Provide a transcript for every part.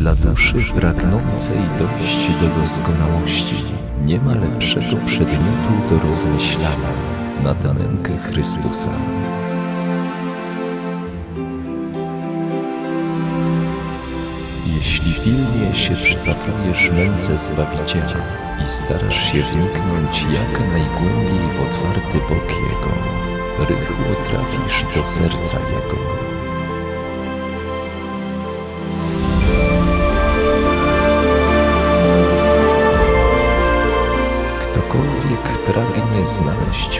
Dla duszy pragnącej dojść do doskonałości nie ma lepszego przedmiotu do rozmyślania nad mękę Chrystusa. Jeśli pilnie się przypatrujesz męce Zbawiciela i starasz się wniknąć jak najgłębiej w otwarty bok Jego, rychło trafisz do serca Jego.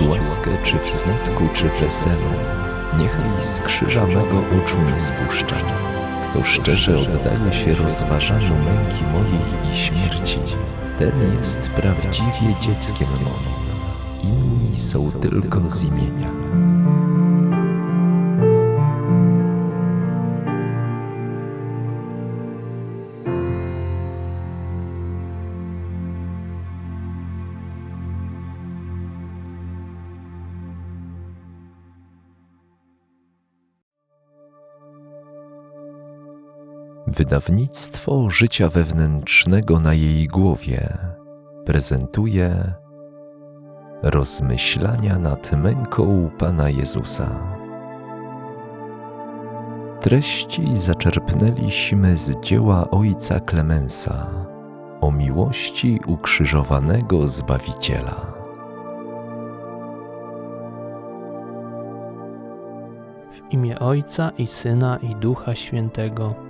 Znaleźć łaskę czy w smutku, czy w weselu, niechaj z krzyża mego oczu nie spuszcza. Kto szczerze oddaje się rozważaniu męki mojej i śmierci, ten jest prawdziwie dzieckiem moim. Inni są tylko z imienia. Wydawnictwo życia wewnętrznego na jej głowie prezentuje rozmyślania nad męką Pana Jezusa. Treści zaczerpnęliśmy z dzieła Ojca Klemensa o miłości ukrzyżowanego Zbawiciela. W imię Ojca i Syna i Ducha Świętego.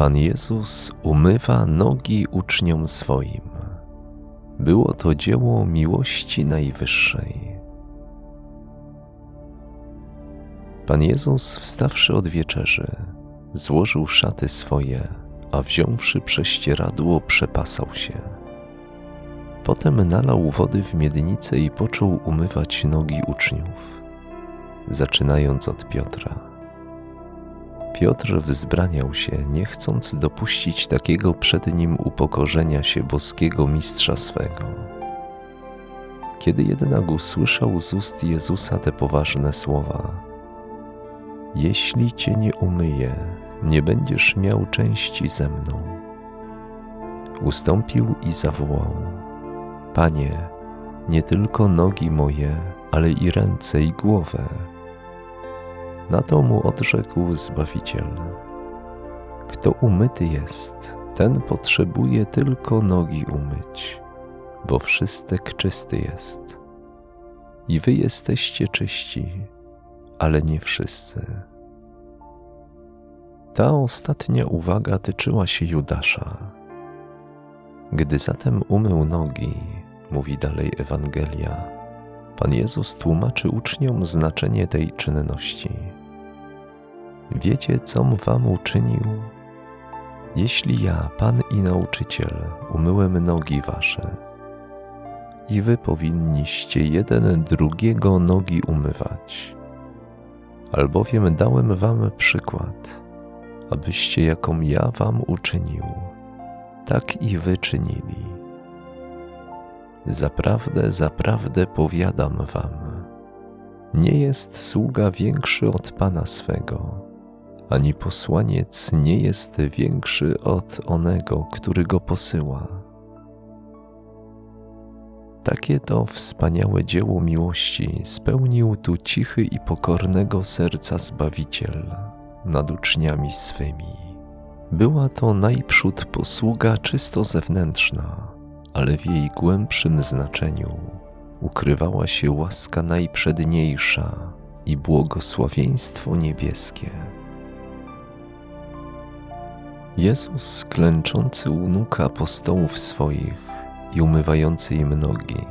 Pan Jezus umywa nogi uczniom swoim. Było to dzieło miłości najwyższej. Pan Jezus, wstawszy od wieczerzy, złożył szaty swoje, a wziąwszy prześcieradło, przepasał się. Potem nalał wody w miednicę i począł umywać nogi uczniów, zaczynając od Piotra. Piotr wzbraniał się, nie chcąc dopuścić takiego przed nim upokorzenia się boskiego mistrza swego. Kiedy jednak usłyszał z ust Jezusa te poważne słowa: Jeśli cię nie umyję, nie będziesz miał części ze mną. Ustąpił i zawołał: Panie, nie tylko nogi moje, ale i ręce i głowę. Na to mu odrzekł Zbawiciel: Kto umyty jest, ten potrzebuje tylko nogi umyć, bo wszystek czysty jest. I wy jesteście czyści, ale nie wszyscy. Ta ostatnia uwaga tyczyła się Judasza. Gdy zatem umył nogi, mówi dalej Ewangelia, Pan Jezus tłumaczy uczniom znaczenie tej czynności. Wiecie, com wam uczynił? Jeśli ja, Pan i Nauczyciel, umyłem nogi wasze, i wy powinniście jeden drugiego nogi umywać. Albowiem dałem wam przykład, abyście jaką ja wam uczynił, tak i wy czynili. Zaprawdę, zaprawdę powiadam wam, nie jest sługa większy od Pana swego, ani posłaniec nie jest większy od onego, który go posyła. Takie to wspaniałe dzieło miłości spełnił tu cichy i pokornego serca Zbawiciel nad uczniami swymi. Była to najprzód posługa czysto zewnętrzna, ale w jej głębszym znaczeniu ukrywała się łaska najprzedniejsza i błogosławieństwo niebieskie. Jezus klęczący u nóg apostołów swoich i umywający im nogi.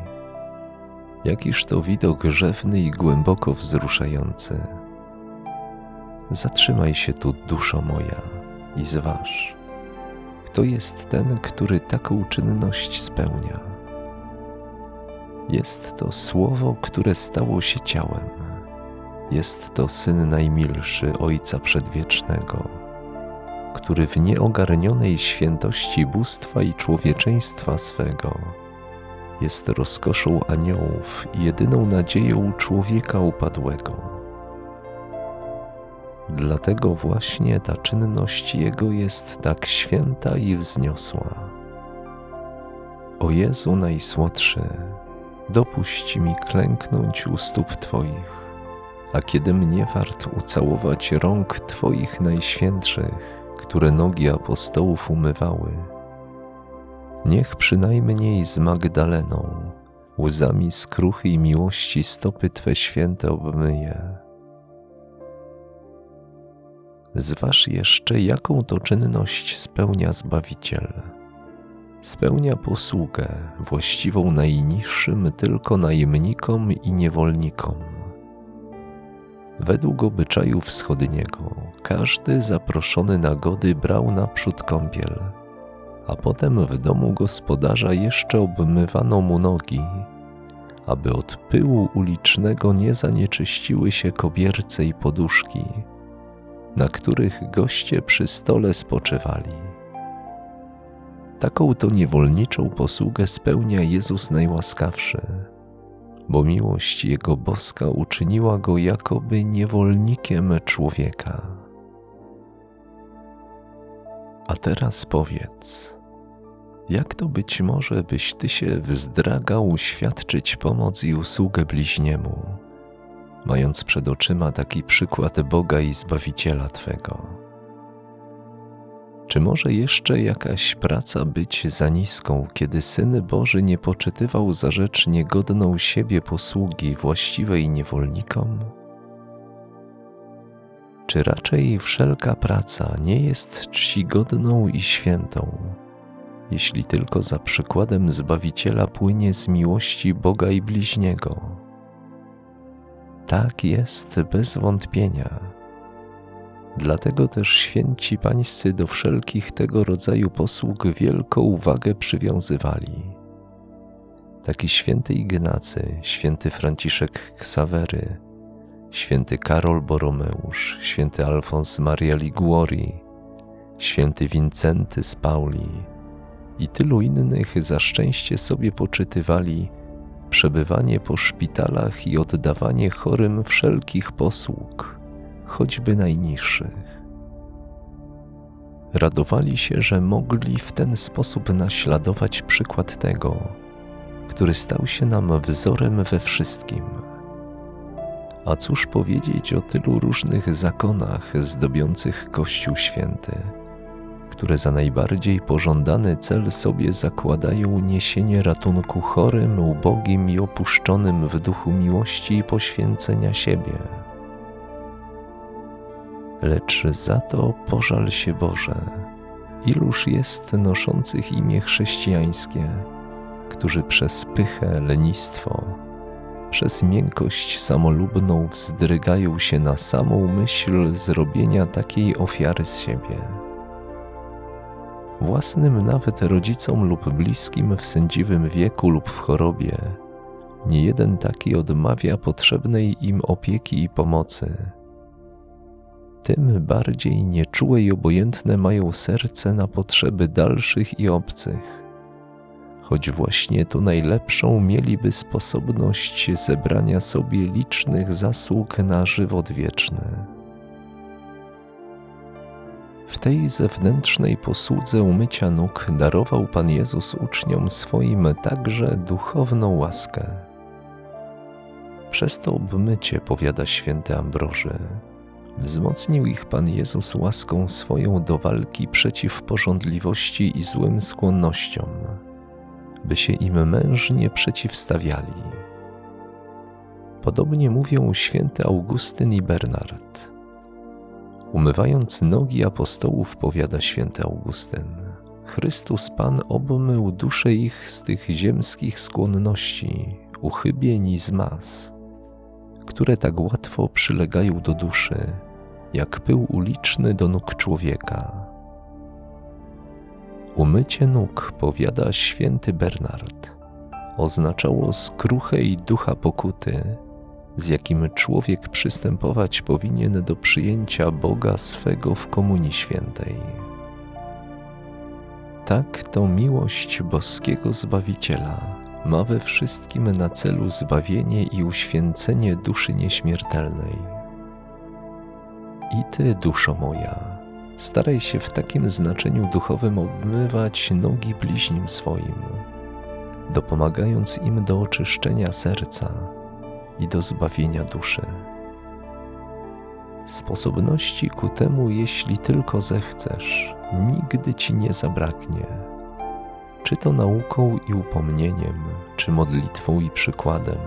Jakiż to widok rzewny i głęboko wzruszający. Zatrzymaj się tu, duszo moja, i zważ, kto jest ten, który taką czynność spełnia. Jest to słowo, które stało się ciałem. Jest to syn najmilszy Ojca Przedwiecznego, który w nieogarnionej świętości bóstwa i człowieczeństwa swego jest rozkoszą aniołów i jedyną nadzieją człowieka upadłego. Dlatego właśnie ta czynność Jego jest tak święta i wzniosła. O Jezu Najsłodszy, dopuść mi klęknąć u stóp Twoich, a kiedy mnie wart ucałować rąk Twoich najświętszych, które nogi apostołów umywały, niech przynajmniej z Magdaleną łzami skruchy i miłości stopy Twe święte obmyje. Zważ jeszcze, jaką to czynność spełnia Zbawiciel. Spełnia posługę właściwą najniższym tylko najemnikom i niewolnikom. Według obyczaju wschodniego każdy zaproszony na gody brał naprzód kąpiel, a potem w domu gospodarza jeszcze obmywano mu nogi, aby od pyłu ulicznego nie zanieczyściły się kobierce i poduszki, na których goście przy stole spoczywali. Taką to niewolniczą posługę spełnia Jezus najłaskawszy, bo miłość Jego boska uczyniła Go jakoby niewolnikiem człowieka. A teraz powiedz, jak to być może, byś Ty się wzdragał świadczyć pomoc i usługę bliźniemu, mając przed oczyma taki przykład Boga i Zbawiciela Twego? Czy może jeszcze jakaś praca być za niską, kiedy Syn Boży nie poczytywał za rzecz niegodną siebie posługi właściwej niewolnikom? Czy raczej wszelka praca nie jest czcigodną i świętą, jeśli tylko za przykładem Zbawiciela płynie z miłości Boga i bliźniego? Tak jest bez wątpienia. Dlatego też święci pańscy do wszelkich tego rodzaju posług wielką uwagę przywiązywali. Taki święty Ignacy, święty Franciszek Ksawery, święty Karol Boromeusz, święty Alfons Maria Liguori, święty Wincenty z Pauli i tylu innych za szczęście sobie poczytywali przebywanie po szpitalach i oddawanie chorym wszelkich posług, choćby najniższych. Radowali się, że mogli w ten sposób naśladować przykład tego, który stał się nam wzorem we wszystkim. A cóż powiedzieć o tylu różnych zakonach zdobiących Kościół Święty, które za najbardziej pożądany cel sobie zakładają niesienie ratunku chorym, ubogim i opuszczonym w duchu miłości i poświęcenia siebie. Lecz za to pożal się Boże, iluż jest noszących imię chrześcijańskie, którzy przez pychę, lenistwo, przez miękkość samolubną wzdrygają się na samą myśl zrobienia takiej ofiary z siebie. Własnym nawet rodzicom lub bliskim w sędziwym wieku lub w chorobie, nie jeden taki odmawia potrzebnej im opieki i pomocy. Tym bardziej nieczułe i obojętne mają serce na potrzeby dalszych i obcych choć właśnie tu najlepszą mieliby sposobność zebrania sobie licznych zasług na żywot wieczny. W tej zewnętrznej posłudze umycia nóg darował Pan Jezus uczniom swoim także duchowną łaskę. Przez to obmycie, powiada święty Ambroży, wzmocnił ich Pan Jezus łaską swoją do walki przeciw porządliwości i złym skłonnościom by się im mężnie przeciwstawiali. Podobnie mówią święty Augustyn i Bernard. Umywając nogi apostołów, powiada święty Augustyn, Chrystus Pan obmył dusze ich z tych ziemskich skłonności, uchybień i zmaz, które tak łatwo przylegają do duszy, jak pył uliczny do nóg człowieka Umycie nóg, powiada święty Bernard, oznaczało skruchę i ducha pokuty, z jakim człowiek przystępować powinien do przyjęcia Boga swego w Komunii Świętej. Tak to miłość boskiego Zbawiciela ma we wszystkim na celu zbawienie i uświęcenie duszy nieśmiertelnej. I ty, duszo moja, staraj się w takim znaczeniu duchowym obmywać nogi bliźnim swoim, dopomagając im do oczyszczenia serca i do zbawienia duszy. Sposobności ku temu, jeśli tylko zechcesz, nigdy ci nie zabraknie. Czy to nauką i upomnieniem, czy modlitwą i przykładem,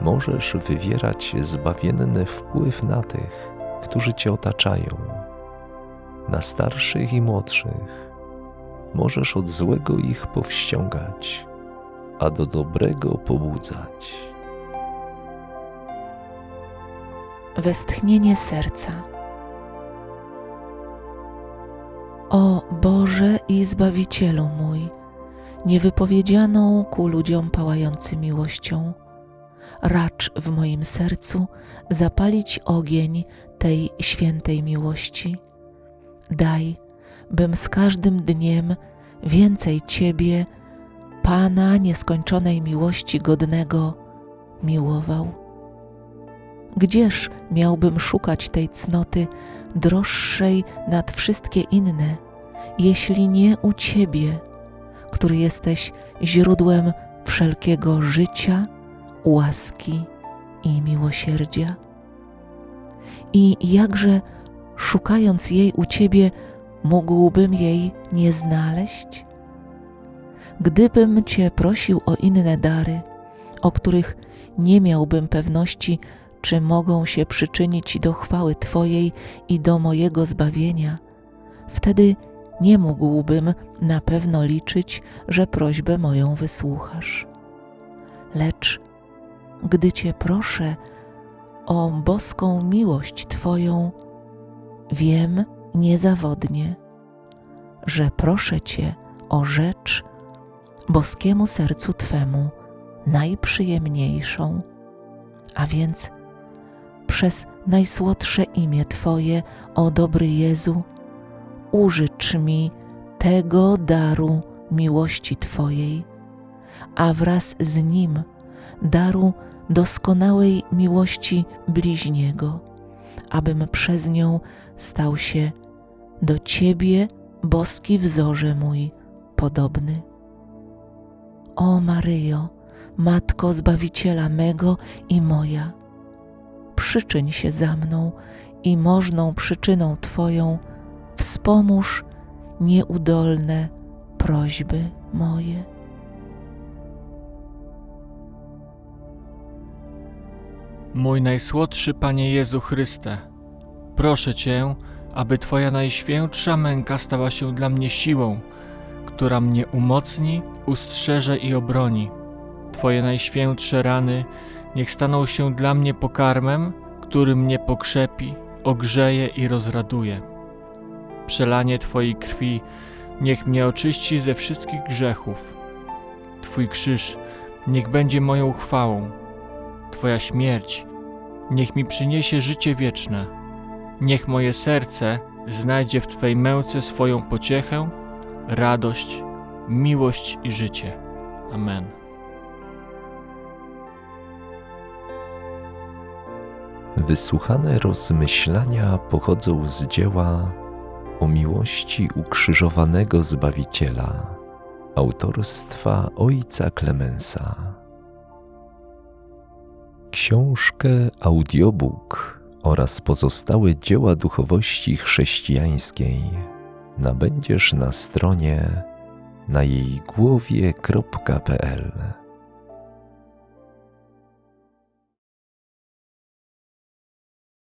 możesz wywierać zbawienny wpływ na tych, którzy cię otaczają, na starszych i młodszych. Możesz od złego ich powściągać, a do dobrego pobudzać. Westchnienie serca. O Boże i Zbawicielu mój, niewypowiedzianą ku ludziom pałający miłością, racz w moim sercu zapalić ogień tej świętej miłości. Daj, bym z każdym dniem więcej Ciebie, Pana nieskończonej miłości godnego, miłował. Gdzież miałbym szukać tej cnoty droższej nad wszystkie inne, jeśli nie u Ciebie, który jesteś źródłem wszelkiego życia, łaski i miłosierdzia? I jakże, szukając jej u Ciebie, mógłbym jej nie znaleźć? Gdybym Cię prosił o inne dary, o których nie miałbym pewności, czy mogą się przyczynić do chwały Twojej i do mojego zbawienia, wtedy nie mógłbym na pewno liczyć, że prośbę moją wysłuchasz. Lecz gdy Cię proszę o boską miłość Twoją, wiem niezawodnie, że proszę Cię o rzecz boskiemu sercu Twemu najprzyjemniejszą, a więc przez najsłodsze imię Twoje, o dobry Jezu, użycz mi tego daru miłości Twojej, a wraz z nim daru doskonałej miłości bliźniego, abym przez nią stał się do Ciebie, boski wzorze mój, podobny. O Maryjo, Matko Zbawiciela mego i moja, przyczyń się za mną i możną przyczyną Twoją wspomóż nieudolne prośby moje. Mój najsłodszy Panie Jezu Chryste, proszę Cię, aby Twoja najświętsza męka stała się dla mnie siłą, która mnie umocni, ustrzeże i obroni. Twoje najświętsze rany niech staną się dla mnie pokarmem, który mnie pokrzepi, ogrzeje i rozraduje. Przelanie Twojej krwi niech mnie oczyści ze wszystkich grzechów. Twój krzyż niech będzie moją chwałą. Twoja śmierć niech mi przyniesie życie wieczne. Niech moje serce znajdzie w Twej męce swoją pociechę, radość, miłość i życie. Amen. Wysłuchane rozmyślania pochodzą z dzieła o miłości ukrzyżowanego Zbawiciela autorstwa ojca Klemensa. Książkę, audiobook oraz pozostałe dzieła duchowości chrześcijańskiej nabędziesz na stronie na jej głowie.pl.